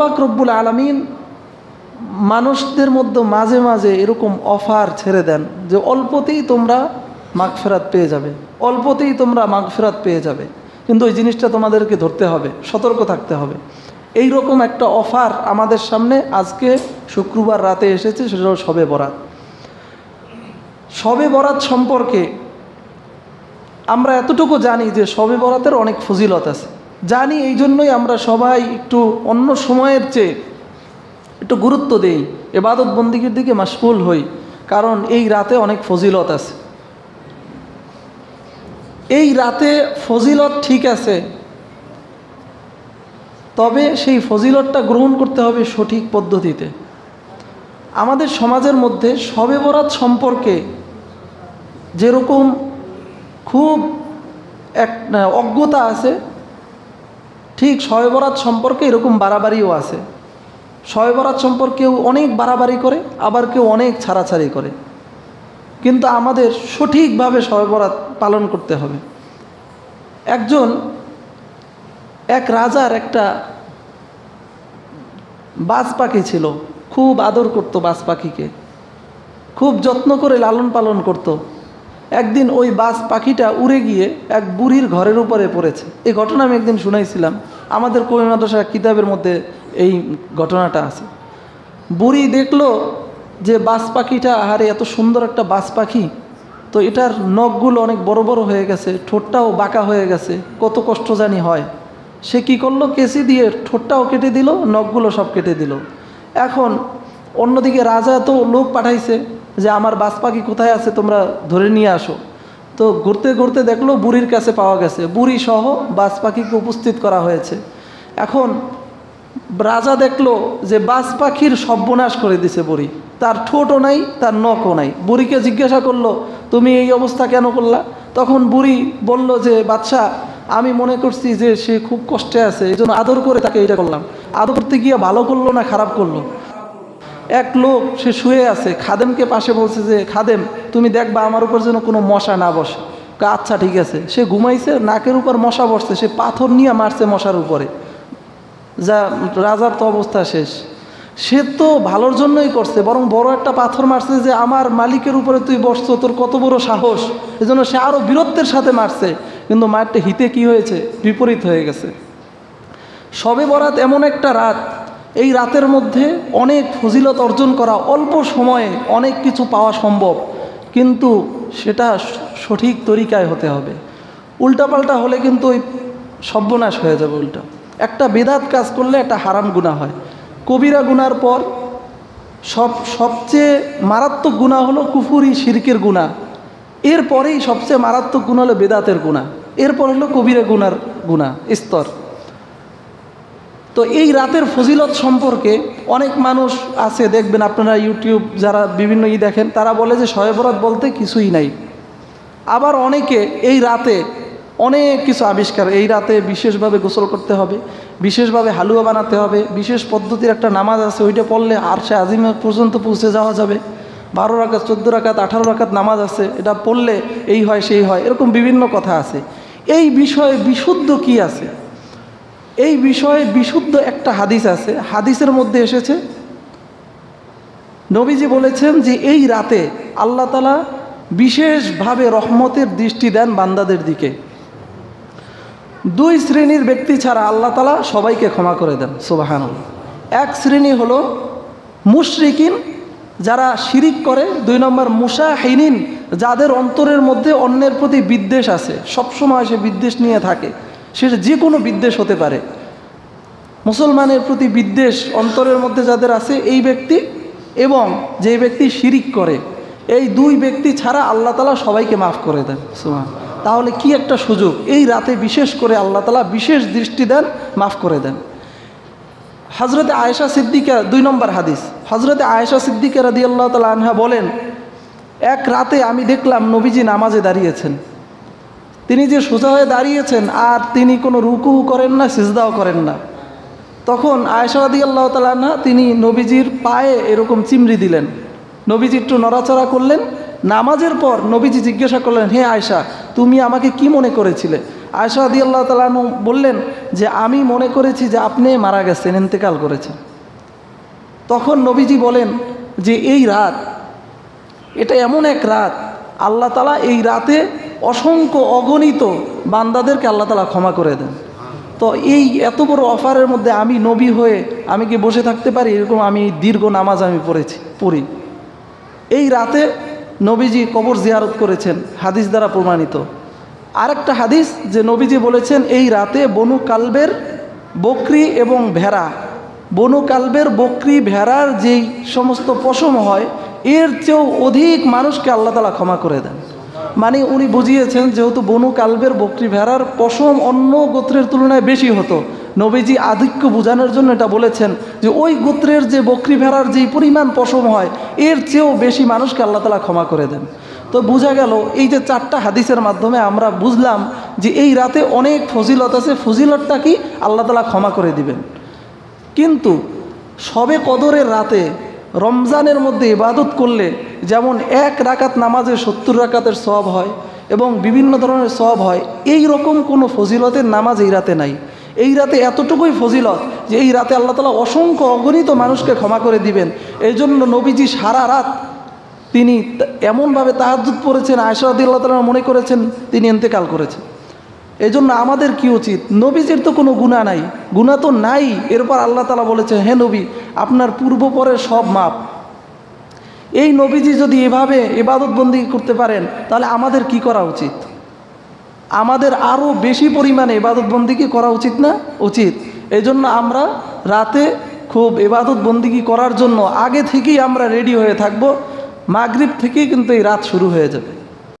পাক রব্বুল আলমিন মানুষদের মধ্যে মাঝে মাঝে এরকম অফার ছেড়ে দেন যে অল্পতেই তোমরা মাগফেরাত পেয়ে যাবে, অল্পতেই তোমরা মাগফেরাত পেয়ে যাবে। কিন্তু ওই জিনিসটা তোমাদেরকে ধরতে হবে, সতর্ক থাকতে হবে। এই রকম একটা অফার আমাদের সামনে আজকে শুক্রবার রাতে এসেছে, সেটা সবে বরাত। সবে বরাত সম্পর্কে আমরা এতটুকু জানি যে সবে বরাতের অনেক ফজিলত আছে। জানি এই জন্যই আমরা সবাই একটু অন্য সময়ের চেয়ে একটু গুরুত্ব দেই, এবাদত বন্দিগির দিকে মাসকুল হই, কারণ এই রাতে অনেক ফজিলত আছে। এই রাতে ফজিলত ঠিক আছে, তবে সেই ফজিলতটা গ্রহণ করতে হবে সঠিক পদ্ধতিতে। আমাদের সমাজের মধ্যে সবে বরাত সম্পর্কে যেরকম খুব এক অজ্ঞতা আছে ঠিক শবে বরাত সম্পর্কে এরকম বাড়াবাড়িও আছে। শবে বরাত সম্পর্কে কেউ অনেক বাড়াবাড়ি করে, আবার কেউ অনেক ছাড়াছাড়ি করে। কিন্তু আমাদের সঠিকভাবে শবে বরাত পালন করতে হবে। একজন এক রাজার একটা বাজ পাখি ছিল, খুব আদর করতো বাজ পাখিকে খুব যত্ন করে লালন পালন করত। একদিন ওই বাজ পাখিটা উড়ে গিয়ে এক বুড়ির ঘরের উপরে পড়েছে। এই ঘটনা আমি একদিন শুনাইছিলাম। আমাদের কবি মাদ্রাসা কিতাবের মধ্যে এই ঘটনাটা আছে। বুড়ি দেখল যে বাজ পাখিটা, আহারে, এত সুন্দর একটা বাজ পাখি। তো এটার নখগুলো অনেক বড় বড় হয়ে গেছে, ঠোঁটটাও বাঁকা হয়ে গেছে, কত কষ্ট জানি হয়। সে কি করল? কেসি দিয়ে ঠোঁটটাও কেটে দিল, নখগুলো সব কেটে দিল। এখন অন্যদিকে রাজা তো লোক পাঠাইছে যে, আমার বাস পাখি কোথায় আছে? তোমরা ধরে নিয়ে আসো। তো ঘুরতে ঘুরতে দেখল বুড়ির কাছে পাওয়া গেছে। বুড়ি সহ বাস পাখিকে উপস্থিত করা হয়েছে। এখন রাজা দেখল যে বাস পাখির সর্বনাশ করে দিছে বুড়ি। তার ঠোঁটও নাই, তার নখও নাই। বুড়িকে জিজ্ঞাসা করল, তুমি এই অবস্থা কেন করলা? তখন বুড়ি বলল যে, বাদশাহ, আমি মনে করছি যে সে খুব কষ্টে আছে এই জন্য আদর করে তাকে এটা করলাম। আদর করতে গিয়ে ভালো করল না খারাপ করল? এক লোক, সে শুয়ে আছে। খাদেমকে পাশে বলছে যে, খাদেম, তুমি দেখবা আমার উপর যেন কোনো মশা না বসে। আচ্ছা ঠিক আছে। সে ঘুমাইছে, নাকের উপর মশা বসছে, সে পাথর নিয়ে মারছে মশার উপরে। যা, রাজার তো অবস্থা শেষ। সে তো ভালোর জন্যই করছে, বরং বড় একটা পাথর মারছে যে, আমার মালিকের উপরে তুই বসছো, তোর কত বড় সাহস? এজন্য সে আরও বীরত্বের সাথে মারছে। কিন্তু মারটা হিতে কি হয়েছে? বিপরীত হয়ে গেছে। সবে বরাত এমন একটা রাত এই রাতের মধ্যে অনেক ফজিলত অর্জন করা, অল্প সময়ে অনেক কিছু পাওয়া সম্ভব, কিন্তু সেটা সঠিক তরিকায় হতে হবে। উল্টাপাল্টা হলে কিন্তু ওই সর্বনাশ হয়ে যাবে উল্টা। একটা বেদাত কাজ করলে একটা হারাম গুণা হয়। কবিরা গুনার পর সব, সবচেয়ে মারাত্মক গুণা হলো কুফুরি, শিরকের গুণা এরপরেই সবচেয়ে মারাত্মক গুণ হলো বেদাতের গুণা এরপর হলো কবিরা গুনার গুণা স্তর। তো এই রাতের ফজিলত সম্পর্কে অনেক মানুষ আছে, দেখবেন আপনারা ইউটিউব যারা বিভিন্ন ই দেখেন, তারা বলে যে শয়ে বরাত বলতে কিছুই নাই। আবার অনেকে এই রাতে অনেক কিছু আবিষ্কার, এই রাতে বিশেষভাবে গোসল করতে হবে, বিশেষভাবে হালুয়া বানাতে হবে, বিশেষ পদ্ধতির একটা নামাজ আছে, ওইটা পড়লে আর সে আজিমের পর্যন্ত পৌঁছে যাওয়া যাবে। বারো রাকাত, চোদ্দ রাকাত, আঠারো রাকাত নামাজ আছে, এটা পড়লে এই হয়, সেই হয়, এরকম বিভিন্ন কথা আছে। এই বিষয়ে বিশুদ্ধ কি আছে? এই বিষয়ে বিশুদ্ধ একটা হাদিস আছে। হাদিসের মধ্যে এসেছে, নবীজি বলেছেন যে এই রাতে আল্লাহ তালা বিশেষভাবে রহমতের দৃষ্টি দেন বান্দাদের দিকে। দুই শ্রেণির ব্যক্তি ছাড়া আল্লাহ তালা সবাইকে ক্ষমা করে দেন সুবাহান এক শ্রেণি হলো মুশরিকিন, যারা শিরিক করে। দুই নম্বর মুসাহিনিন যাদের অন্তরের মধ্যে অন্যের প্রতি বিদ্বেষ আছে, সবসময় সে বিদ্বেষ নিয়ে থাকে। সেটা যে কোনো বিদ্বেষ হতে পারে। মুসলমানের প্রতি বিদ্বেষ অন্তরের মধ্যে যাদের আছে, এই ব্যক্তি এবং যে ব্যক্তি শিরিক করে, এই দুই ব্যক্তি ছাড়া আল্লাহ তালা সবাইকে মাফ করে দেন। সুমান তাহলে কি একটা সুযোগ? এই রাতে বিশেষ করে আল্লাহ তালা বিশেষ দৃষ্টি দেন, মাফ করে দেন। হজরতে আয়েশা সিদ্দিকা, দুই নম্বর হাদিস। হজরতে আয়েশা সিদ্দিকা রাদি আল্লাহ তালা আনহা বলেন, এক রাতে আমি দেখলাম নবীজি নামাজে দাঁড়িয়েছেন। তিনি যে সোজা হয়ে দাঁড়িয়েছেন আর তিনি কোনো রুকু করেন না, সিজদাও করেন না। তখন আয়সারাদি আল্লাহ তালা তিনি নবীজির পায়ে এরকম চিমড়ি দিলেন। নবীজি একটু নড়াচড়া করলেন। নামাজের পর নবীজি জিজ্ঞাসা করলেন, হে আয়সা তুমি আমাকে কি মনে করেছিলে? আয়সা আদি আল্লাহ তালু বললেন যে, আমি মনে করেছি যে আপনি মারা গেছেন, ইন্তেকাল করেছেন। তখন নবীজি বলেন যে, এই রাত, এটা এমন এক রাত, আল্লাহ তালা এই রাতে অসংখ্য অগণিত বান্দাদেরকে আল্লাহ তালা ক্ষমা করে দেন। তো এই এত বড় অফারের মধ্যে আমি নবী হয়ে আমি কি বসে থাকতে পারি? এরকম আমি দীর্ঘ নামাজ আমি পড়েছি, পড়ি। এই রাতে নবীজি কবর জিয়ারত করেছেন, হাদিস দ্বারা প্রমাণিত। আরেকটা হাদিস যে নবীজি বলেছেন, এই রাতে বনু কালবের বকরি এবং ভেড়া, বনু কালবের বকরি, ভেড়ার যেই সমস্ত পশম হয়, এর চেয়েও অধিক মানুষকে আল্লাহ তালা ক্ষমা করে দেন। মানে উনি বুঝিয়েছেন যেহেতু বনু কালবের বকরি ভেড়ার পশম অন্য গোত্রের তুলনায় বেশি হতো। নবীজি আধিক্য বোঝানোর জন্য এটা বলেছেন যে ওই গোত্রের যে বকরি ভেড়ার যেই পরিমাণ পশম হয়, এর চেয়েও বেশি মানুষকে আল্লাহ তালা ক্ষমা করে দেন। তো বোঝা গেল, এই যে চারটা হাদিসের মাধ্যমে আমরা বুঝলাম যে এই রাতে অনেক ফজিলত আছে, ফজিলতটা কি? আল্লাহ তালা ক্ষমা করে দিবেন। কিন্তু সবে কদরের রাতে রমজানের মধ্যে ইবাদত করলে যেমন এক রাকাত নামাজে সত্তর রাকাতের সব হয় এবং বিভিন্ন ধরনের সব হয়, এই রকম কোনো ফজিলতের নামাজ এই রাতে নাই। এই রাতে এতটুকুই ফজিলত যে এই রাতে আল্লাহ তালা অসংখ্য অগণিত মানুষকে ক্ষমা করে দিবেন। এই জন্য নবীজি সারা রাত তিনি এমনভাবে তাহাজুদ পড়েছেন আয়সাদি আল্লাহ তালা মনে করেছেন, তিনি এন্তেকাল করেছেন। এই জন্য আমাদের কি উচিত? নবীজির তো কোনো গুণা নাই। গুণা তো নাই। এরপর আল্লাহ তালা বলেছে, হে নবী, আপনার পূর্বপরের সব মাপ। এই নবীজি যদি এভাবে এবাদত বন্দি করতে পারেন, তাহলে আমাদের কি করা উচিত? আমাদের আরও বেশি পরিমাণে এবাদত বন্দিকে করা উচিত না? উচিত। এই জন্য আমরা রাতে খুব এবাদত বন্দিগি করার জন্য আগে থেকেই আমরা রেডি হয়ে থাকব। মাগরিব থেকেই কিন্তু এই রাত শুরু হয়ে যাবে।